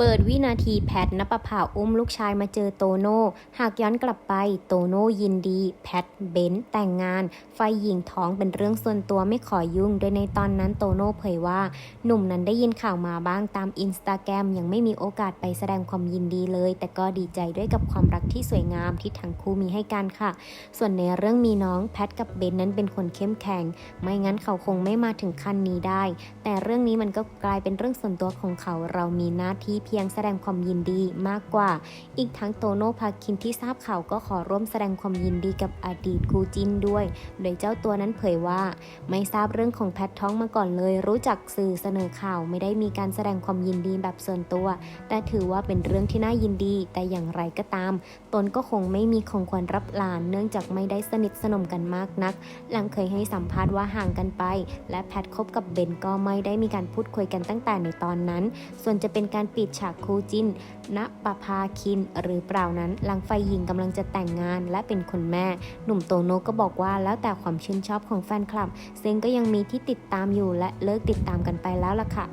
เปิดวินาทีแพทนปภาอุ้มลูกชายมาเจอโตโน่หากย้อนกลับไปโตโน่ยินดี แพทเบนแต่งงาน ไฟหญิงท้องเป็นเรื่องส่วนตัวไม่ขอยุ่ง โดยในตอนนั้นโตโน่เผยว่า หนุ่มนั้นได้ยินข่าวมาบ้างตามอินสตาแกรมยังไม่มีโอกาสไปแสดงความยินดีเลย แต่ก็ดีใจด้วยกับความรักที่สวยงามที่ทั้งคู่มีให้กันค่ะ ส่วนในเรื่องมีน้องแพทกับเบนนั้นเป็นคนเข้มแข็ง ไม่งั้นเขาคงไม่มาถึงขั้นนี้ได้ แต่เรื่องนี้มันก็กลายเป็นเรื่องส่วนตัวของเขาเรามีหน้าที่เพียงแสดงความยินดีมากกว่า อีกทั้งโตโน่พาคินที่ทราบข่าวก็ขอร่วมแสดงความยินดีกับอดีตคู่จิ้นด้วย โดยเจ้าตัวนั้นเผยว่า ไม่ทราบเรื่องของแพทท้องมาก่อนเลย รู้จักสื่อเสนอข่าวไม่ได้มีการแสดงความยินดีแบบส่วนตัว แต่ถือว่าเป็นเรื่องที่น่ายินดี แต่อย่างไรก็ตาม ตนก็คงไม่มีของขวัญรับหลาน เนื่องจากไม่ได้สนิทสนมกันมากนัก หลังเคยให้สัมภาษณ์ว่าห่างกันไป และแพทคบกับเบนก็ไม่ได้มีการพูดคุยกันตั้งแต่ในตอนนั้น ส่วนจะเป็นการปิดฉากคู่จิ้นณปภาคินหรือเปล่านั้น หลังไฟหญิงกำลังจะแต่งงานและเป็นคนแม่ หนุ่มโตโนก็บอกว่าแล้วแต่ความชื่นชอบของแฟนคลับซึ่งก็ยังมีที่ติดตามอยู่และเลิกติดตามกันไปแล้วล่ะค่ะ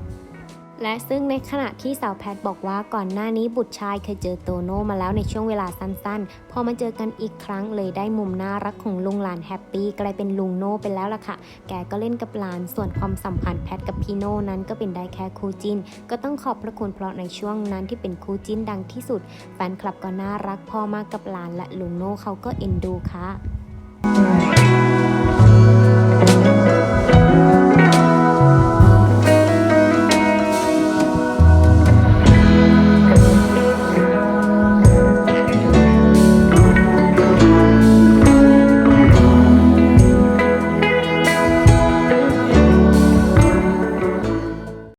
และซึ่งในขณะที่สาวแพทบอกว่าก่อนหน้านี้บุตรชายเคยเจอโตโน่มาแล้วในช่วงเวลาสั้นๆ พอมาเจอกันอีกครั้งเลยได้มุมน่ารักของลุงหลานแฮปปี้กลายเป็นลุงโน่ไปแล้วล่ะค่ะ แกก็เล่นกับหลานส่วนความสัมพันธ์แพทกับพี่โน่นั้นก็เป็นได้แค่คู่จิ้น ก็ต้องขอบพระคุณเพราะในช่วงนั้นที่เป็นคู่จิ้นดังที่สุดแฟนคลับก็น่ารักพอมากกับหลานและลุงโน่เขาก็เอ็นดูค่ะ